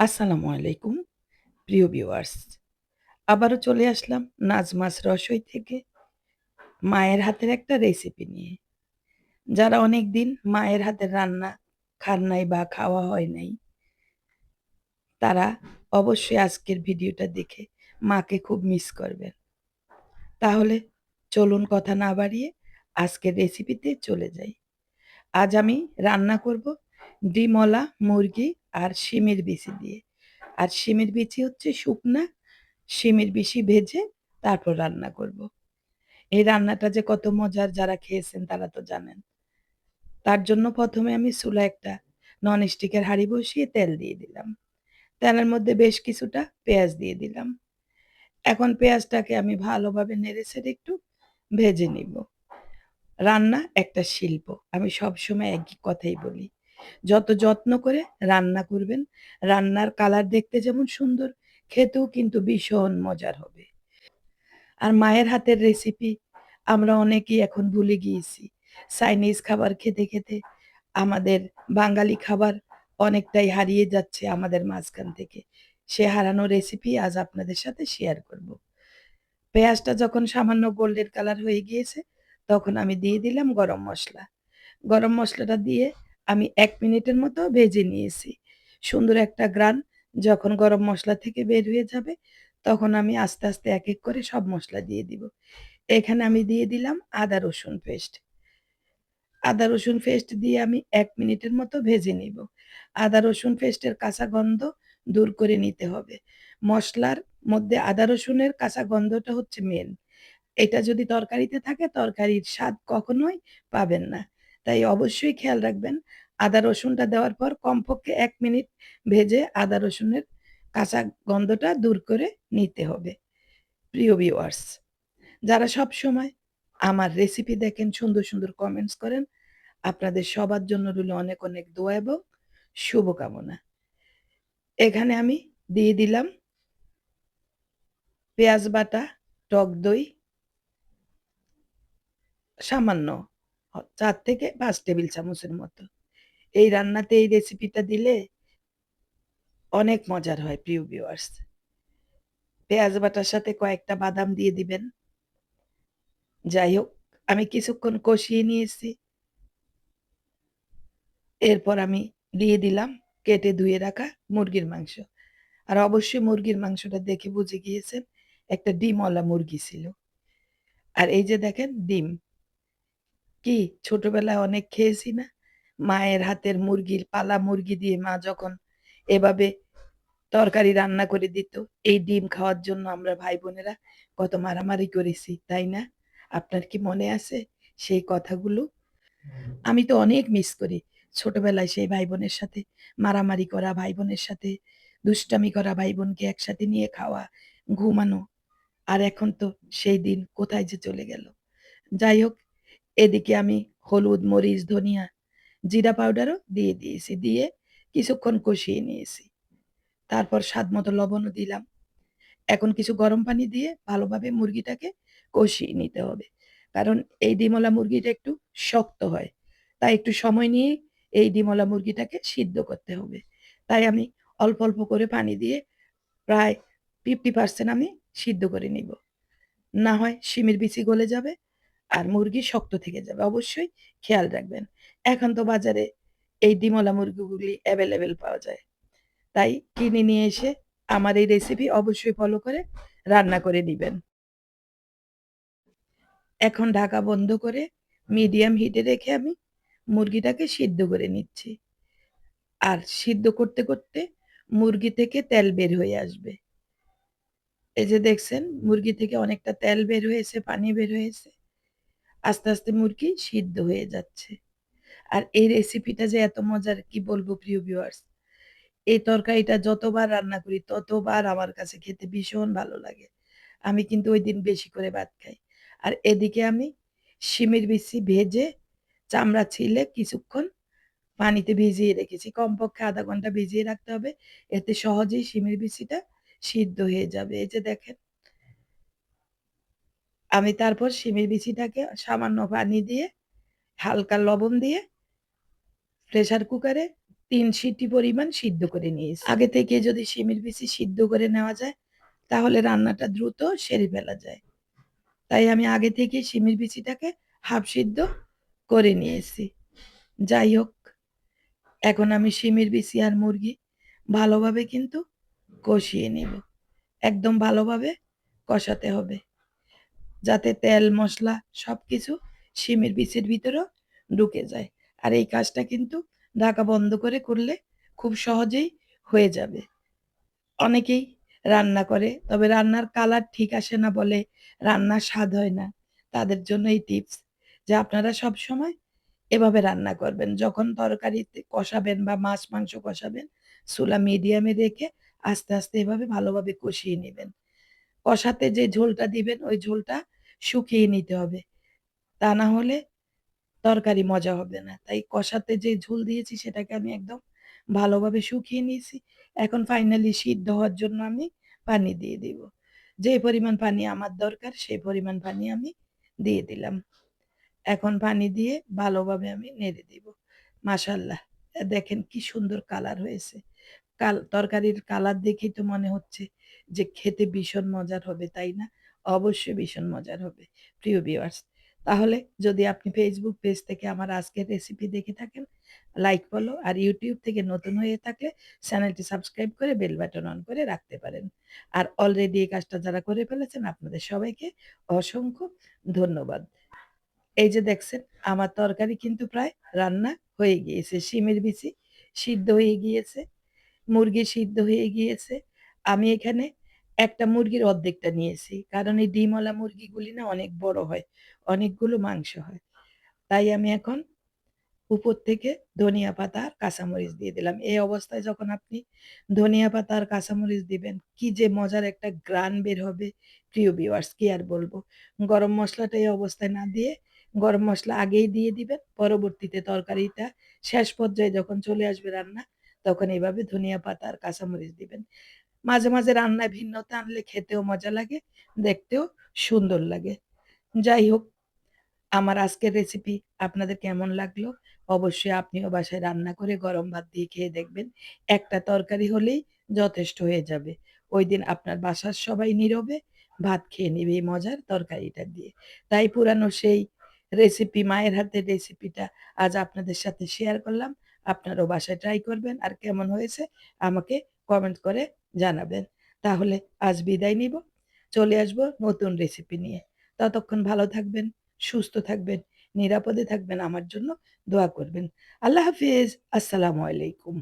আসসালামু আলাইকুম, প্রিয় ভিউয়ার্স। আবারও চলে আসলাম নাজমাস রসই থেকে মায়ের হাতের একটা রেসিপি নিয়ে। যারা অনেক দিন মায়ের হাতের রান্না খান নাই বা খাওয়া হয় নাই, তারা অবশ্যই আজকের ভিডিওটা দেখে মাকে খুব মিস করবেন। তাহলে চলুন কথা না বাড়িয়ে আজকের রেসিপিতে চলে যাই। আজ আমি রান্না করব ডিমওয়ালা মুরগি আর শিমের বিচি দিয়ে। আর শিমের বিচি হচ্ছে শুকনা, শিমের বিচি ভেজে তারপর রান্না করব। এই রান্নাটা যে কত মজার যারা খেয়েছেন তারা তো জানেন। তার জন্য প্রথমে আমি চুলা একটা ননস্টিকের হাঁড়ি বসিয়ে তেল দিয়ে দিলাম। তেলের মধ্যে বেশ কিছুটা পেঁয়াজ দিয়ে দিলাম। এখন পেঁয়াজটাকে আমি ভালোভাবে নেড়ে-চেড়ে একটু ভেজে নিব। রান্না একটা শিল্প। আমি সবসময় একই কথাই বলি। যত যত্ন করে রান্না করবেন, রান্নার কালার দেখতে যেমন সুন্দর, খেতেও কিন্তু ভীষণ মজার হবে। আর মায়ের হাতের রেসিপি আমরা অনেকেই এখন ভুলে গিয়েছি। চাইনিজ খাবার খেতে, খেতে আমাদের বাঙালি খাবার অনেকটাই হারিয়ে যাচ্ছে আমাদের মাঝখান থেকে। সে হারানো রেসিপি আজ আপনাদের সাথে শেয়ার করব। পেঁয়াজটা যখন সামান্য গোল্ডের কালার হয়ে গিয়েছে, তখন আমি দিয়ে দিলাম গরম মশলা গরম মশলাটা দিয়ে আমি এক মিনিটের মতো ভেজে নিয়েছি। সুন্দর একটা গ্রান যখন গরম মশলা থেকে বের হয়ে যাবে, তখন আমি আস্তে, আস্তে এক, এক করে সব মশলা দিয়ে দিব। এখানে আমি দিয়ে দিলাম আদা রসুন পেস্ট। আদা রসুন পেস্ট দিয়ে আমি এক মিনিটের মতো ভেজে নিব। আদা রসুন পেস্টের কাঁচা গন্ধ দূর করে নিতে হবে। মশলার মধ্যে আদা রসুনের কাঁচা গন্ধটা হচ্ছে মেন এটা যদি তরকারিতে থাকে তরকারির স্বাদ কখনোই পাবেন না। তাই অবশ্যই খেয়াল রাখবেন আদা রসুনটা দেওয়ার পর কমপক্ষে এক মিনিট ভেজে আদা রসুনের কাঁচা গন্ধটা দূর করে নিতে হবে। প্রিয় ভিউয়ার্স, যারা সব সময় আমার রেসিপি দেখেন, সুন্দর, সুন্দর কমেন্টস করেন, আপনাদের সবার জন্য রইল অনেক, অনেক দোয়া এবং শুভকামনা। এখানে আমি দিয়ে দিলাম পেঁয়াজ বাটা, টক দই সামান্য ৪ থেকে পাঁচ টেবিল চামচের মতো। এই রান্নাতে এই রেসিপিটা দিলে অনেক মজার হয় প্রিয় ভিউয়ার্স। পেঁয়াজ বাটার সাথে কয়েকটা বাদাম দিয়ে দিবেন। যাই হোক, আমি কিছুক্ষণ কষিয়ে নিয়েছি। এরপর আমি দিয়ে দিলাম কেটে ধুয়ে রাখা মুরগির মাংস। আর অবশ্যই মুরগির মাংসটা দেখে বুঝে গিয়েছেন একটা ডিমওয়ালা মুরগি ছিল। আর এই যে দেখেন ডিম। কি ছোটবেলায় অনেক খেয়েছি না? মায়ের হাতের মুরগির পালা মুরগি দিয়ে মা যখন এভাবে তরকারি রান্না করে দিত, এই ডিম খাওয়ার জন্য আমরা ভাই-বোনেরা কত মারামারি করেছি, তাই না? আপনার কি মনে আছে সেই কথাগুলো? আমি তো অনেক মিস করি। ছোটবেলায় সেই ভাই-বোনের সাথে মারামারি করা, ভাই-বোনের সাথে দুষ্টামি করা, ভাই-বোনকে একসাথে নিয়ে খাওয়া, ঘুমানো। আর এখন তো সেই দিন কোথায় যে চলে গেল। যাই হোক, এদিকে আমি হলুদ, মরিচ, ধনিয়া, জিরা পাউডারও দিয়ে দিয়েছি। দিয়ে কিছুক্ষণ কষিয়ে নিয়েছি। তারপর স্বাদ মতো লবণও দিলাম। এখন কিছু গরম পানি দিয়ে ভালোভাবে মুরগিটাকে কষিয়ে নিতে হবে। কারণ এই ডিমলা মুরগিটা একটু শক্ত হয়। তাই একটু সময় নিয়ে এই ডিমলা মুরগিটাকে সিদ্ধ করতে হবে। তাই আমি অল্প, অল্প করে পানি দিয়ে প্রায় 50% আমি সিদ্ধ করে নিব। না হয় শিমের বিচি গলে যাবে আর মুরগি শক্ত থেকে যাবে। অবশ্যই খেয়াল রাখবেন। এখন তো বাজারে এই ডিমলা মুরগিগুলি অ্যাভেলেবেল পাওয়া যায়। তাই কিনে নিয়ে এসে আমার এই রেসিপি অবশ্যই ফলো করে রান্না করে নিবেন। এখন ঢাকা বন্ধ করে মিডিয়াম হিটে রেখে আমি মুরগিটাকে সিদ্ধ করে নিচ্ছি। আর সিদ্ধ করতে, করতে মুরগি থেকে তেল বের হয়ে আসবে। এই যে দেখছেন মুরগি থেকে অনেকটা তেল বের হয়েছে, পানি বের হয়েছে। আস্তে, আস্তে মুরগি সিদ্ধ হয়ে যাচ্ছে। আর এই রেসিপিটা যে এত মজার কি বলব প্রিয় ভিউয়ার্স। এই তরকারিটা যতবার রান্না করি ততবার আমার কাছে খেতে ভীষণ ভালো লাগে। আমি কিন্তু ওই দিন বেশি করে ভাত খাই। আর এদিকে আমি শিমের বিচি ভেজে চামড়া ছিলে কিছুক্ষণ পানিতে ভিজিয়ে রেখেছি। কমপক্ষে আধা ঘণ্টা ভিজিয়ে রাখতে হবে। এতে সহজেই শিমের বিচিটা সিদ্ধ হয়ে যাবে। এই যে দেখেন। আমি তারপর শিমের বিচিটাকে সামান্য পানি দিয়ে, হালকা লবণ দিয়ে প্রেশার কুকারে তিন সিটি পরিমাণ সিদ্ধ করে নিয়েছি। আগে থেকে যদি শিমের বিচি সিদ্ধ করে নেওয়া যায়, তাহলে রান্নাটা দ্রুত সেরে ফেলা যায়। তাই আমি আগে থেকেই শিমের বিচিটাকে হাফ সিদ্ধ করে নিয়েছি। যাই হোক, এখন আমি শিমের বিচি আর মুরগি ভালোভাবে কিন্তু কষিয়ে নেব। একদম ভালোভাবে কষাতে হবে। যাতে তেল, মশলা সব কিছু শিমের বিচির ভিতরেও ঢুকে যায়। আর এই কাজটা কিন্তু ঢাকা বন্ধ করে করলে খুব সহজেই হয়ে যাবে। অনেকেই রান্না করে, তবে রান্নার কালার ঠিক আসে না বলে রান্নার স্বাদ হয় না। তাদের জন্য এই টিপস যে আপনারা সব সময় এভাবে রান্না করবেন। যখন তরকারিতে কষাবেন বা মাছ, মাংস কষাবেন, চুলা মিডিয়ামে রেখে আস্তে, আস্তে এভাবে ভালোভাবে কষিয়ে নিবেন। কষাতে যে ঝোলটা দিবেন, ওই ঝোলটা শুকিয়ে নিতে হবে। তা না হলে তরকারি মজা হবে না। তাই কষাতে যে ঝোল দিয়েছি সেটাকে আমি একদম ভালোভাবে শুকিয়ে নিয়েছি। এখন ফাইনালি সিদ্ধ হওয়ার জন্য আমি পানি দিয়ে দিব। যে পরিমাণ পানি আমার দরকার সেই পরিমাণ পানি আমি দিয়ে দিলাম। এখন পানি দিয়ে ভালোভাবে আমি নেড়ে দিব। মাশাআল্লাহ! এ দেখেন কি সুন্দর কালার হয়েছে। কাল তরকারির কালার দেখেই তো মনে হচ্ছে যে খেতে ভীষণ মজার হবে, তাই না? অবশ্যই ভীষণ মজার হবে। প্রিয় ভিউয়ার্স, তাহলে যদি আপনি ফেসবুক পেজ থেকে আমার আজকের রেসিপি দেখে থাকেন, লাইক, ফলো আর ইউটিউব থেকে নতুন হয়ে থাকলে চ্যানেলটি সাবস্ক্রাইব করে বেল বাটন অন করে রাখতে পারেন। আর অলরেডি এই কাজটা যারা করে ফেলেছেন আপনাদের সবাইকে অসংখ্য ধন্যবাদ। এই যে দেখছেন আমার তরকারি কিন্তু প্রায় রান্না হয়ে গিয়েছে। শিমের বিচি সিদ্ধ হয়ে গিয়েছে, মুরগি সিদ্ধ হয়ে গিয়েছে। আমি এখানে একটা মুরগির অর্ধেকটা নিয়েছি। কারণ এই ডিমওয়ালা মুরগিগুলি না অনেক বড় হয়। অনেকগুলো মাংস হয়। তাই আমি এখন উপর থেকে ধনিয়া পাতা আর কাঁচামরিচ দিয়ে দিলাম। এই অবস্থায় যখন আপনি ধনিয়া পাতা আর কাঁচামরিচ দিবেন, কি যে মজার একটা গ্রান বের হবে প্রিয় ভিউয়ার্স কি আর বলব। গরম মশলাটা এই অবস্থায় না দিয়ে গরম মশলা আগেই দিয়ে দিবেন। পরবর্তীতে তরকারিটা শেষ পর্যায়ে যখন চলে আসবে রান্না, তখন এইভাবে ধনিয়া পাতা আর কাঁচামরিচ দিবেন। মাঝে, মাঝে রান্নায় ভিন্নতা আনলে খেতেও মজা লাগে, দেখতেও সুন্দর লাগে। যাই হোক, আমার আজকের রেসিপি আপনাদের কেমন লাগল? অবশ্যই আপনিও বাসায় রান্না করে গরম ভাত দিয়ে খেয়ে দেখবেন। একটা তরকারি হলেই যথেষ্ট হয়ে যাবে। ওইদিন আপনার বাসার সবাই নীরবে ভাত খেয়ে নেবে এই মজার তরকারিটা দিয়ে। তাই পুরানো সেই রেসিপি, মায়ের হাতের রেসিপিটা আজ আপনাদের সাথে শেয়ার করলাম। আপনারাও বাসায় ট্রাই করবেন। আর কেমন হয়েছে আমাকে কমেন্ট করে জানাবেন। তাহলে আজ বিদায় নিব। চলে আসব নতুন রেসিপি নিয়ে। ততক্ষণ ভালো থাকবেন, সুস্থ থাকবেন, নিরাপদে থাকবেন, আমার জন্য দোয়া করবেন। আল্লাহ হাফিজ আসসালামু আলাইকুম।